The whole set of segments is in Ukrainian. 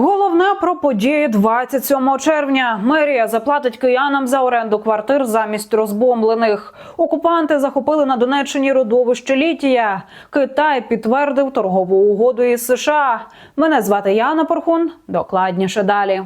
Головне про події 27 червня. Мерія заплатить киянам за оренду квартир замість розбомблених. Окупанти захопили на Донеччині родовище Літія. Китай підтвердив торгову угоду із США. Мене звати Яна Порхун. Докладніше далі.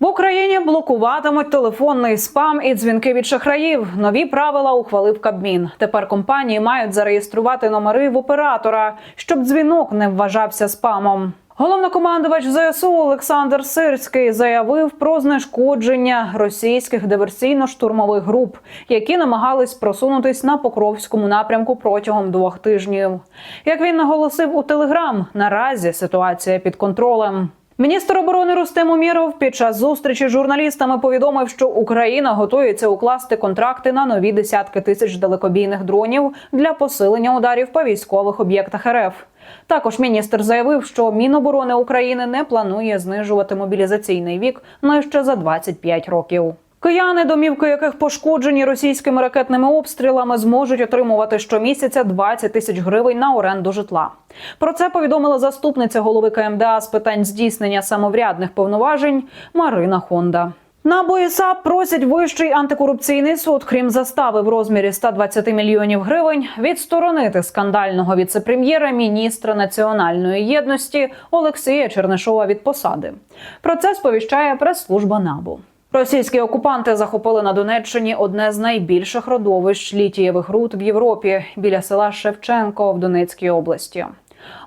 В Україні блокуватимуть телефонний спам і дзвінки від шахраїв. Нові правила ухвалив Кабмін. Тепер компанії мають зареєструвати номери в оператора, щоб дзвінок не вважався спамом. Головнокомандувач ЗСУ Олександр Сирський заявив про знешкодження російських диверсійно-штурмових груп, які намагались просунутись на Покровському напрямку протягом двох тижнів. Як він наголосив у телеграм, наразі ситуація під контролем. Міністр оборони Рустем Уміров під час зустрічі з журналістами повідомив, що Україна готується укласти контракти на нові десятки тисяч далекобійних дронів для посилення ударів по військових об'єктах РФ. Також міністр заявив, що Міноборони України не планує знижувати мобілізаційний вік на ще за 25 років. Кияни, домівки яких пошкоджені російськими ракетними обстрілами, зможуть отримувати щомісяця 20 тисяч гривень на оренду житла. Про це повідомила заступниця голови КМДА з питань здійснення самоврядних повноважень Марина Хонда. На БОІСАП просять вищий антикорупційний суд, крім застави в розмірі 120 мільйонів гривень, відсторонити скандального віцепрем'єра, міністра національної єдності Олексія Чернишова від посади. Про це сповіщає прес-служба НАБУ. Російські окупанти захопили на Донеччині одне з найбільших родовищ літієвих руд в Європі біля села Шевченко в Донецькій області.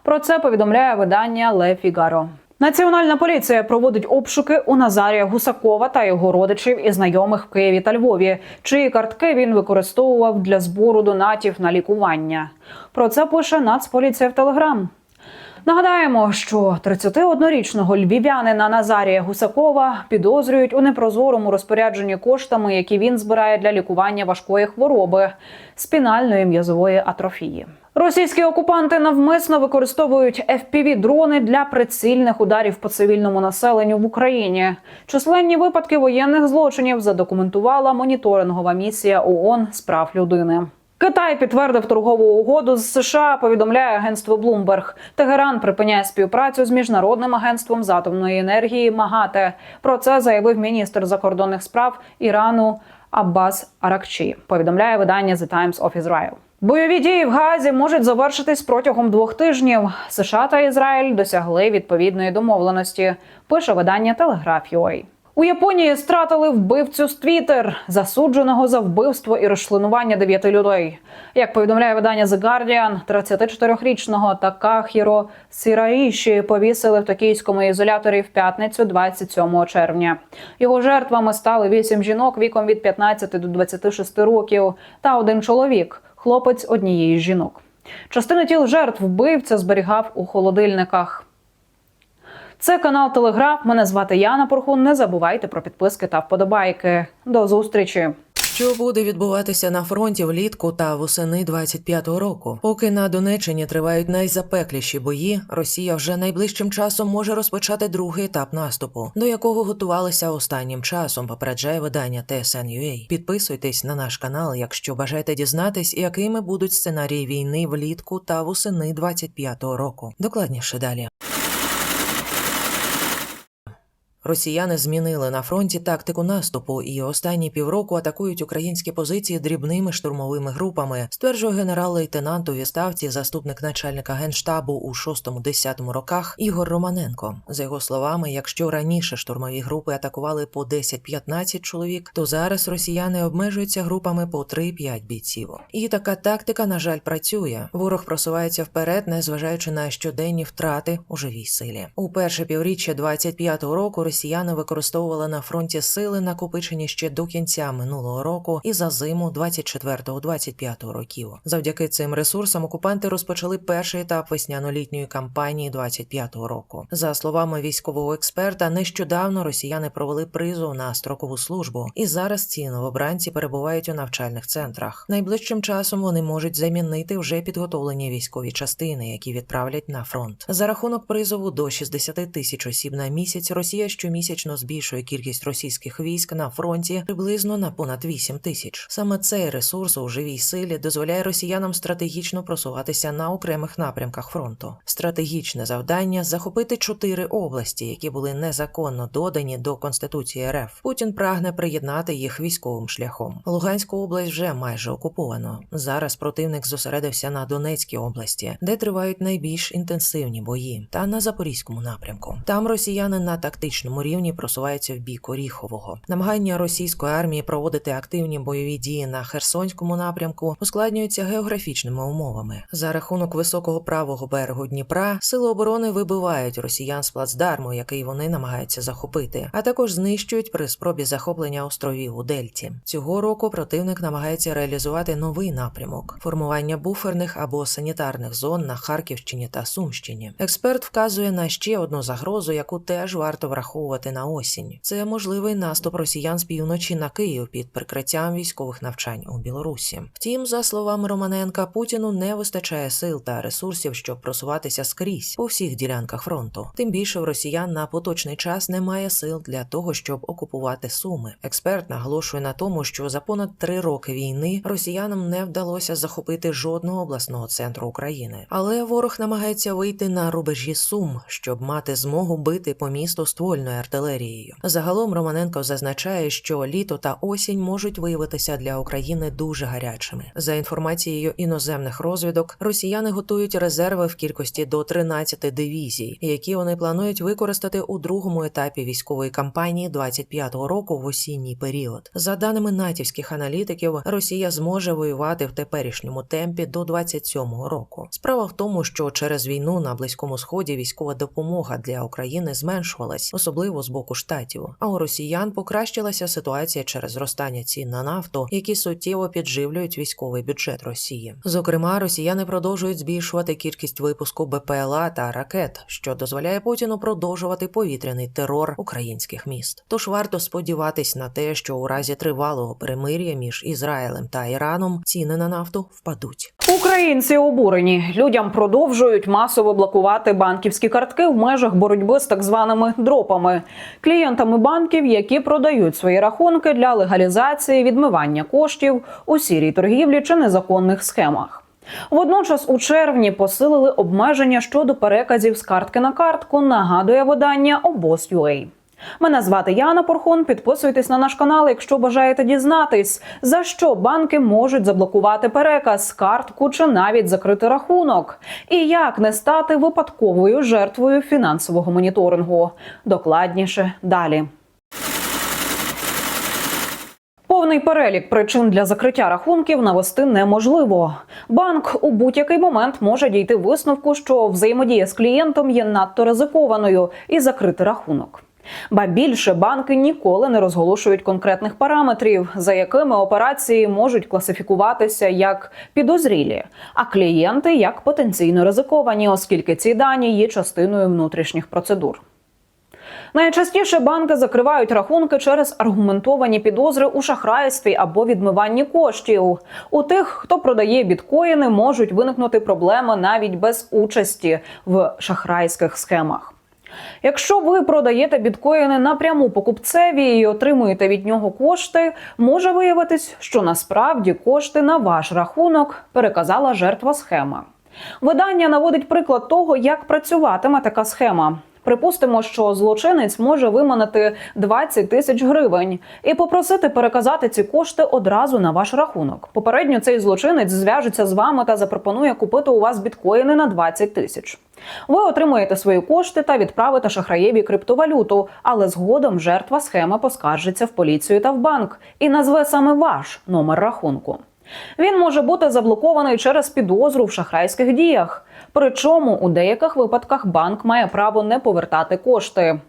Про це повідомляє видання Ле Фігаро. Національна поліція проводить обшуки у Назарія Гусакова та його родичів і знайомих в Києві та Львові, чиї картки він використовував для збору донатів на лікування. Про це пише Нацполіція в Телеграм. Нагадаємо, що 31-річного львів'янина Назарія Гусакова підозрюють у непрозорому розпорядженні коштами, які він збирає для лікування важкої хвороби спінальної м'язової атрофії. Російські окупанти навмисно використовують fpv дрони для прицільних ударів по цивільному населенню в Україні. Численні випадки воєнних злочинів задокументувала моніторингова місія ООН з прав людини. Китай підтвердив торгову угоду з США. Повідомляє агентство Bloomberg. Тегеран припиняє співпрацю з міжнародним агентством з атомної енергії МАГАТЕ. Про це заявив міністр закордонних справ Ірану Аббас Аракчі. Повідомляє видання The Times of Israel. Бойові дії в Газі можуть завершитись протягом двох тижнів. США та Ізраїль досягли відповідної домовленості. Пише видання Telegraph.ua. У Японії стратили вбивцю з Твіттер, засудженого за вбивство і розчленування дев'яти людей. Як повідомляє видання The Guardian, 34-річного Такахіро Сіраїші повісили в токійському ізоляторі в п'ятницю, 27 червня. Його жертвами стали вісім жінок віком від 15 до 26 років та один чоловік, хлопець однієї з жінок. Частину тіл жертв вбивця зберігав у холодильниках. Це канал Телеграф. Мене звати Яна Порхун. Не забувайте про підписки та вподобайки. До зустрічі. Що буде відбуватися на фронті влітку та восени 25-го року? Поки на Донеччині тривають найзапекліші бої, Росія вже найближчим часом може розпочати другий етап наступу, до якого готувалися останнім часом. Попереджає видання TSN.ua. Підписуйтесь на наш канал, якщо бажаєте дізнатись, якими будуть сценарії війни влітку та восени 25-го року. Докладніше далі. Росіяни змінили на фронті тактику наступу і останні півроку атакують українські позиції дрібними штурмовими групами, стверджує генерал-лейтенант у відставці, заступник начальника генштабу у 6-10 роках Ігор Романенко. За його словами, якщо раніше штурмові групи атакували по 10-15 чоловік, то зараз росіяни обмежуються групами по 3-5 бійців. І така тактика, на жаль, працює. Ворог просувається вперед, незважаючи на щоденні втрати у живій силі. У перше півріччя 25-го року росіяни використовували на фронті сили, накопичені ще до кінця минулого року і за зиму 24-25 років. Завдяки цим ресурсам окупанти розпочали перший етап весняно-літньої кампанії 25-го року. За словами військового експерта, нещодавно росіяни провели призов на строкову службу, і зараз ці новобранці перебувають у навчальних центрах. Найближчим часом вони можуть замінити вже підготовлені військові частини, які відправлять на фронт. За рахунок призову до 60 тисяч осіб на місяць Росія щомісячно збільшує кількість російських військ на фронті приблизно на понад 8 тисяч. Саме цей ресурс у живій силі дозволяє росіянам стратегічно просуватися на окремих напрямках фронту. Стратегічне завдання захопити чотири області, які були незаконно додані до конституції РФ. Путін прагне приєднати їх військовим шляхом. Луганську область вже майже окуповано. Зараз противник зосередився на Донецькій області, де тривають найбільш інтенсивні бої, та на запорізькому напрямку. Там росіяни на тактичному рівні просуваються в бік Оріхового. Намагання російської армії проводити активні бойові дії на Херсонському напрямку ускладнюються географічними умовами. За рахунок високого правого берегу Дніпра сили оборони вибивають росіян з плацдарму, який вони намагаються захопити, а також знищують при спробі захоплення островів у Дельті. Цього року противник намагається реалізувати новий напрямок формування буферних або санітарних зон на Харківщині та Сумщині. Експерт вказує на ще одну загрозу, яку теж варто враховувати на осінь. Це можливий наступ росіян з півночі на Київ під прикриттям військових навчань у Білорусі. Втім, за словами Романенка, Путіну не вистачає сил та ресурсів, щоб просуватися скрізь по всіх ділянках фронту. Тим більше в росіян на поточний час немає сил для того, щоб окупувати суми. Експерт наголошує на тому, що за понад три роки війни росіянам не вдалося захопити жодного обласного центру України, але ворог намагається вийти на рубежі Сум, щоб мати змогу бити по місту ствольною артилерією. Загалом Романенко зазначає, що літо та осінь можуть виявитися для України дуже гарячими. За інформацією іноземних розвідок, росіяни готують резерви в кількості до 13 дивізій, які вони планують використати у другому етапі військової кампанії 25-го року в осінній період. За даними натівських аналітиків, Росія зможе воювати в теперішньому темпі до 27-го року. Справа в тому, що через війну на близькому сході військова допомога для України зменшувалась, особливо з боку штатів. А у росіян покращилася ситуація через зростання цін на нафту, які суттєво підживлюють військовий бюджет Росії. Зокрема, росіяни продовжують збільшувати кількість випуску БПЛА та ракет, що дозволяє Путіну продовжувати повітряний терор українських міст. Тож варто сподіватись на те, що у разі тривалого перемир'я між Ізраїлем та Іраном ціни на нафту впадуть. Українці обурені. Людям продовжують масово блокувати банківські картки в межах боротьби з так званими дропами, клієнтами банків, які продають свої рахунки для легалізації відмивання коштів у сірій торгівлі чи незаконних схемах. Водночас у червні посилили обмеження щодо переказів з картки на картку. Нагадує видання обоз.ua. Мене звати Яна Порхун. Підписуйтесь на наш канал, якщо бажаєте дізнатись, за що банки можуть заблокувати переказ, картку чи навіть закрити рахунок, і як не стати випадковою жертвою фінансового моніторингу. Докладніше далі. Повний перелік причин для закриття рахунків навести неможливо. Банк у будь-який момент може дійти висновку, що взаємодія з клієнтом є надто ризикованою і закрити рахунок. Ба більше банки ніколи не розголошують конкретних параметрів, за якими операції можуть класифікуватися як підозрілі, а клієнти як потенційно ризиковані, оскільки ці дані є частиною внутрішніх процедур. Найчастіше банки закривають рахунки через аргументовані підозри у шахрайстві або відмиванні коштів. У тих, хто продає біткоїни, можуть виникнути проблеми навіть без участі в шахрайських схемах. Якщо ви продаєте біткоїни напряму покупцеві і отримуєте від нього кошти, може виявитись, що насправді кошти на ваш рахунок переказала жертва схема. Видання наводить приклад того, як працюватиме така схема. Припустимо, що злочинець може виманити 20 тисяч гривень і попросити переказати ці кошти одразу на ваш рахунок. Попередньо цей злочинець зв'яжеться з вами та запропонує купити у вас біткоїни на 20 тисяч. Ви отримуєте свої кошти та відправите шахраєві криптовалюту, але згодом жертва схеми поскаржиться в поліцію та в банк і назве саме ваш номер рахунку. Він може бути заблокований через підозру в шахрайських діях. Причому у деяких випадках банк має право не повертати кошти.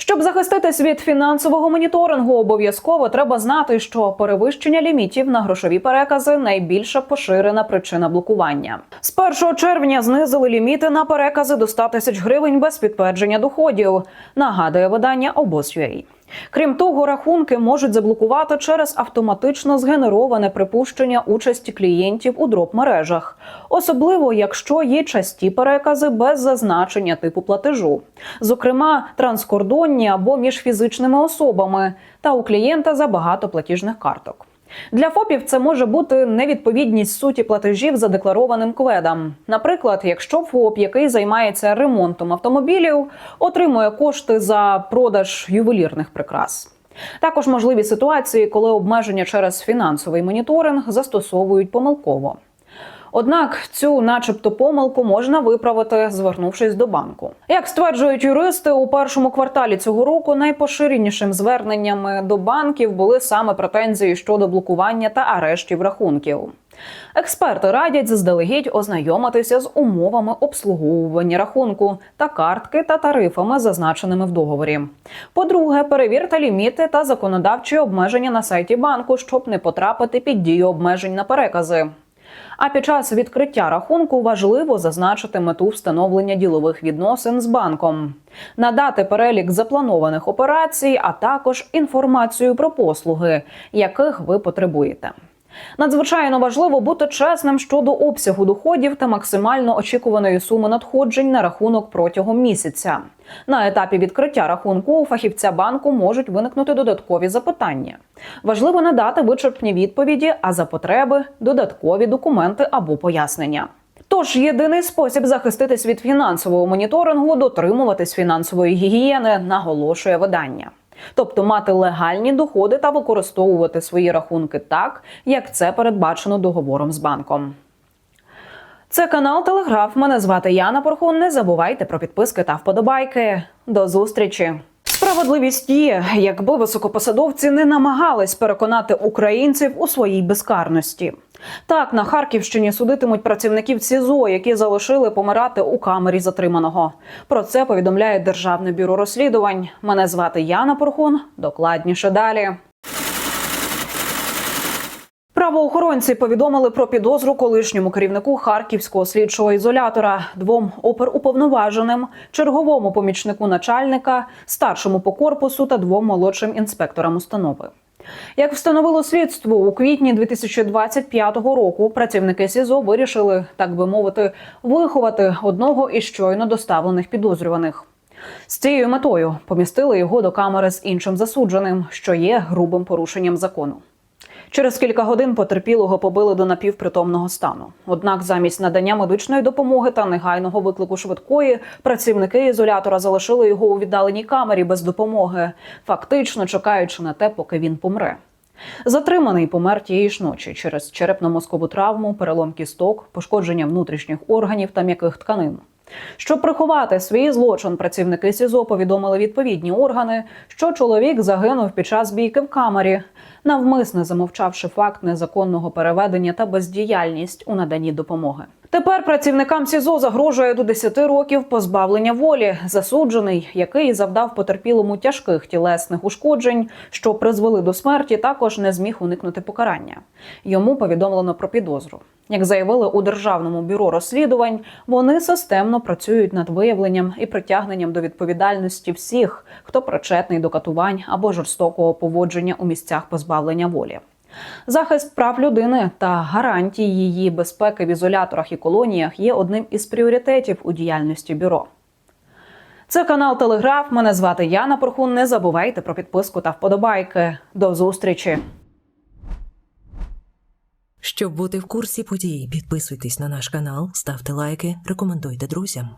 Щоб захиститись від фінансового моніторингу, обов'язково треба знати, що перевищення лімітів на грошові перекази найбільша поширена причина блокування. З 1 червня знизили ліміти на перекази до 100 тисяч гривень без підтвердження доходів. Нагадує видання обоз.ua. Крім того, рахунки можуть заблокувати через автоматично згенероване припущення участі клієнтів у дроп мережах, особливо якщо є часті перекази без зазначення типу платежу, зокрема транскордонні або між фізичними особами, та у клієнта забагато платіжних карток. Для ФОПів це може бути невідповідність суті платежів задекларованим кведом. Наприклад, якщо ФОП, який займається ремонтом автомобілів, отримує кошти за продаж ювелірних прикрас. Також можливі ситуації, коли обмеження через фінансовий моніторинг застосовують помилково. Однак цю, начебто, помилку можна виправити, звернувшись до банку. Як стверджують юристи, у першому кварталі цього року найпоширенішим зверненнями до банків були саме претензії щодо блокування та арештів рахунків. Експерти радять заздалегідь ознайомитися з умовами обслуговування рахунку та картки та тарифами, зазначеними в договорі. По-друге, перевірте ліміти та законодавчі обмеження на сайті банку, щоб не потрапити під дію обмежень на перекази. А під час відкриття рахунку важливо зазначити мету встановлення ділових відносин з банком, надати перелік запланованих операцій, а також інформацію про послуги, яких ви потребуєте. Надзвичайно важливо бути чесним щодо обсягу доходів та максимально очікуваної суми надходжень на рахунок протягом місяця. На етапі відкриття рахунку у фахівця банку можуть виникнути додаткові запитання. Важливо надати вичерпні відповіді, а за потреби додаткові документи або пояснення. Тож єдиний спосіб захиститись від фінансового моніторингу дотримуватись фінансової гігієни, наголошує видання. Тобто мати легальні доходи та використовувати свої рахунки так, як це передбачено договором з банком. Це канал Телеграф. Мене звати Яна Порхун. Не забувайте про підписки та вподобайки. До зустрічі! Справедливість є, якби високопосадовці не намагались переконати українців у своїй безкарності. Так, на Харківщині судитимуть працівників СІЗО, які залишили помирати у камері затриманого. Про це повідомляє Державне бюро розслідувань. Мене звати Яна Порхун. Докладніше далі. Правоохоронці повідомили про підозру колишньому керівнику харківського слідчого ізолятора, двом оперуповноваженим, черговому помічнику начальника, старшому по корпусу та двом молодшим інспекторам установи. Як встановило слідство, у квітні 2025 року працівники СІЗО вирішили, так би мовити, виховати одного із щойно доставлених підозрюваних. З цією метою помістили його до камери з іншим засудженим, що є грубим порушенням закону. Через кілька годин потерпілого побили до напівпритомного стану. Однак, замість надання медичної допомоги та негайного виклику швидкої, працівники ізолятора залишили його у віддаленій камері без допомоги, фактично чекаючи на те, поки він помре. Затриманий помер тієї ж ночі через черепно-мозкову травму, перелом кісток, пошкодження внутрішніх органів та м'яких тканин. Щоб приховати свій злочин, працівники СІЗО повідомили відповідні органи, що чоловік загинув під час бійки в камері, навмисне замовчавши факт незаконного переведення та бездіяльність у наданні допомоги. Тепер працівникам СІЗО загрожує до 10 років позбавлення волі. Засуджений, який завдав потерпілому тяжких тілесних ушкоджень, що призвели до смерті, також не зміг уникнути покарання. Йому повідомлено про підозру. Як заявили у державному бюро розслідувань, вони системно працюють над виявленням і притягненням до відповідальності всіх, хто причетний до катувань або жорстокого поводження у місцях позбавлення волі. Захист прав людини та гарантії її безпеки в ізоляторах і колоніях є одним із пріоритетів у діяльності бюро. Це канал Телеграф. Мене звати Яна Порхун. Не забувайте про підписку та вподобайки. До зустрічі! Щоб бути в курсі подій, підписуйтесь на наш канал, ставте лайки, рекомендуйте друзям.